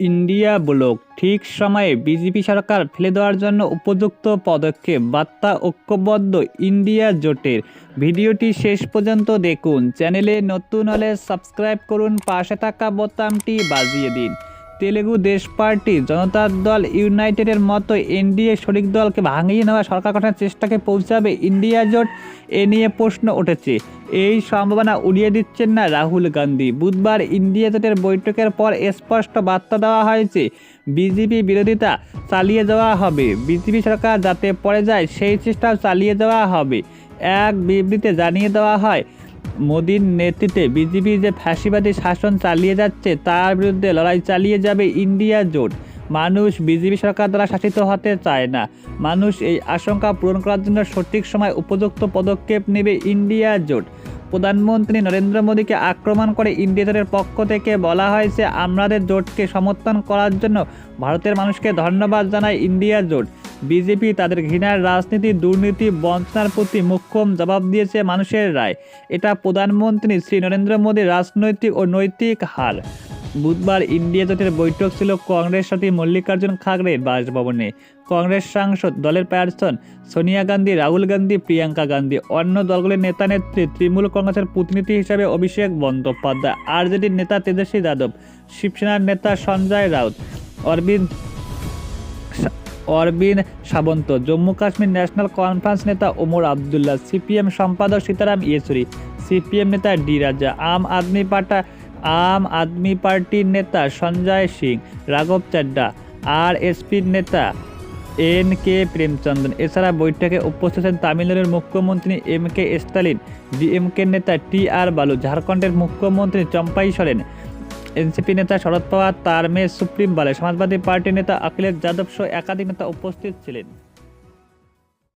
India block, ঠিক সময়ে BJP সরকার ফেলে দেওয়ার জন্য উপযুক্ত পদক্ষেপ, বার্তা ঐক্যবদ্ধ ইন্ডিয়া জোটের। ভিডিওটি শেষ পর্যন্ত দেখুন। চ্যানেলে নতুন হলে সাবস্ক্রাইব করুন, পাশে থাকা বোতামটি বাজিয়ে দিন। তেলেগু দেশ পার্টি, জনতার দল ইউনাইটেডের মতো এনডিএ শরিক দলকে ভাঙিয়ে নেওয়া সরকার গঠনের চেষ্টাকে পৌঁছাবে ইন্ডিয়া জোট, এ নিয়ে প্রশ্ন উঠেছে। এই সম্ভাবনা উড়িয়ে দিচ্ছেন না রাহুল গান্ধী। বুধবার ইন্ডিয়া জোটের বৈঠকের পর স্পষ্ট বার্তা দেওয়া হয়েছে, বিজেপি বিরোধিতা চালিয়ে যাওয়া হবে। বিজেপি সরকার যাতে পড়ে যায়, সেই চেষ্টাও চালিয়ে যাওয়া হবে। এক বিবৃতিতে জানিয়ে দেওয়া হয় মোদীর নেতৃত্বে বিজেপি যে ফ্যাসিবাদী শাসন চালিয়ে যাচ্ছে, তার বিরুদ্ধে লড়াই চালিয়ে যাবে ইন্ডিয়া জোট। মানুষ বিজেপি সরকার দ্বারা শাসিত হতে চায় না। মানুষ এই আশঙ্কা পূরণ করার জন্য সঠিক সময় উপযুক্ত পদক্ষেপ নেবে ইন্ডিয়া জোট। প্রধানমন্ত্রী নরেন্দ্র মোদীকে আক্রমণ করে ইন্ডিয়া জোটের পক্ষ থেকে বলা হয়েছে, আমাদের জোটকে সমর্থন করার জন্য ভারতের মানুষকে ধন্যবাদ জানায় ইন্ডিয়া জোট। বিজেপি তাদের ঘৃণার রাজনীতি, দুর্নীতি, বঞ্চনার প্রতি মুখ্যম জবাব দিয়েছে মানুষের রায়। এটা প্রধানমন্ত্রী শ্রী নরেন্দ্র মোদীর রাজনৈতিক ও নৈতিক হার। বুধবার ইন্ডিয়া জোটের বৈঠক ছিল কংগ্রেস সতী মল্লিকার্জুন খাগড়ে বাসভবনে। কংগ্রেস সাংসদ দলের পার্সন সোনিয়া গান্ধী, রাহুল গান্ধী, প্রিয়াঙ্কা গান্ধী। অন্য দলগুলির নেতা নেত্রী তৃণমূল কংগ্রেসের প্রতিনিধি হিসাবে অভিষেক বন্দ্যোপাধ্যায়। আরজেডির নেতা তেজস্বী যাদব, শিবসেনার নেতা সঞ্জয় রাউত, অরবিন্দ অরবিন্দ সাবন্ত। জম্মু কাশ্মীর ন্যাশনাল কনফারেন্স নেতা ওমর আবদুল্লাহ, সিপিএম সম্পাদক সীতারাম ইয়েচুরি, সিপিএম নেতা ডি রাজা, আম আদমি পার্টা, আম আদমি পার্টির নেতা সঞ্জয় সিং, রাঘব চাড্ডা আর এসপির নেতা এন কে প্রেমচন্দ্রন এছাড়া বৈঠকে উপস্থিত ছিলেন তামিলনাড়ুর মুখ্যমন্ত্রী এম কে স্টালিন ডিএমকে নেতা টি আর বালু, ঝাড়খণ্ডের মুখ্যমন্ত্রী চম্পাই সরেন এনসিপি নেতা শরদ পাওয়ার, তার মেয়ে সুপ্রিম বলে সমাজবাদী পার্টি নেতা অখিলেশ যাদব সহ একাধিক নেতা উপস্থিত ছিলেন।